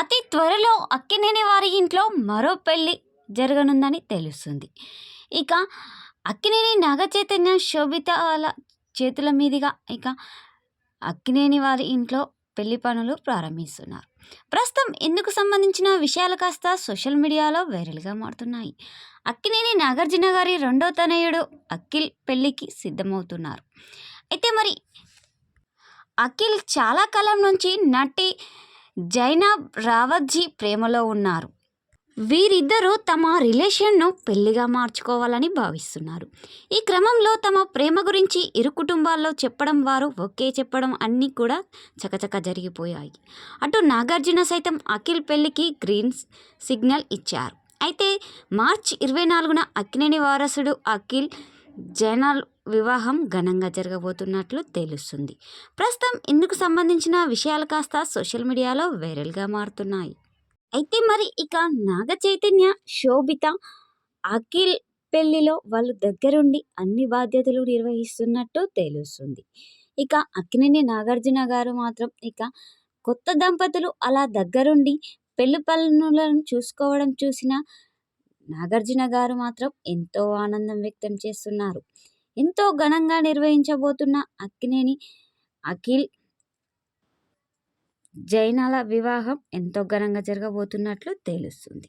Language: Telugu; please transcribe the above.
అతి త్వరలో అక్కినేని వారి ఇంట్లో మరో పెళ్ళి జరగనుందని తెలుస్తుంది. ఇక అక్కినేని నాగ చైతన్య శోభితాల చేతుల మీదుగా ఇక అక్కినేని వారి ఇంట్లో పెళ్ళి పనులు ప్రారంభిస్తున్నారు. ప్రస్తుతం ఇందుకు సంబంధించిన విషయాలు కాస్త సోషల్ మీడియాలో వైరల్గా మారుతున్నాయి. అక్కినేని నాగార్జున గారి రెండో తనయుడు అఖిల్ పెళ్ళికి సిద్ధమవుతున్నారు. అయితే మరి అఖిల్ చాలా కాలం నుంచి నటి జైనబ్ రావత్జీ ప్రేమలో ఉన్నారు. వీరిద్దరూ తమ రిలేషన్ను పెళ్ళిగా మార్చుకోవాలని భావిస్తున్నారు. ఈ క్రమంలో తమ ప్రేమ గురించి ఇరు కుటుంబాల్లో చెప్పడం వారు ఒకే చెప్పడం అన్నీ కూడా చకచక జరిగిపోయాయి. అటు నాగార్జున సైతం అఖిల్ పెళ్ళికి గ్రీన్ సిగ్నల్ ఇచ్చారు. అయితే మార్చి ఇరవై నాలుగున అక్కినేని వారసుడు అఖిల్ జైనల్ వివాహం ఘనంగా జరగబోతున్నట్లు తెలుస్తుంది. ప్రస్తుతం ఇందుకు సంబంధించిన విషయాలు కాస్త సోషల్ మీడియాలో వైరల్గా మారుతున్నాయి. అయితే మరి ఇక నాగ చైతన్య శోభిత అఖిల్ పెళ్ళిలో వాళ్ళు దగ్గరుండి అన్ని బాధ్యతలు నిర్వహిస్తున్నట్టు తెలుస్తుంది. ఇక అక్కినేని నాగార్జున గారు మాత్రం ఇక కొత్త దంపతులు అలా దగ్గరుండి పెళ్ళి పనులను చూసుకోవడం చూసిన నాగార్జున గారు మాత్రం ఎంతో ఆనందం వ్యక్తం చేస్తున్నారు. ఎంతో ఘనంగా నిర్వహించబోతున్న అక్కినేని అఖిల్ జైనాల వివాహం ఎంతో ఘనంగా జరగబోతున్నట్లు తెలుస్తుంది.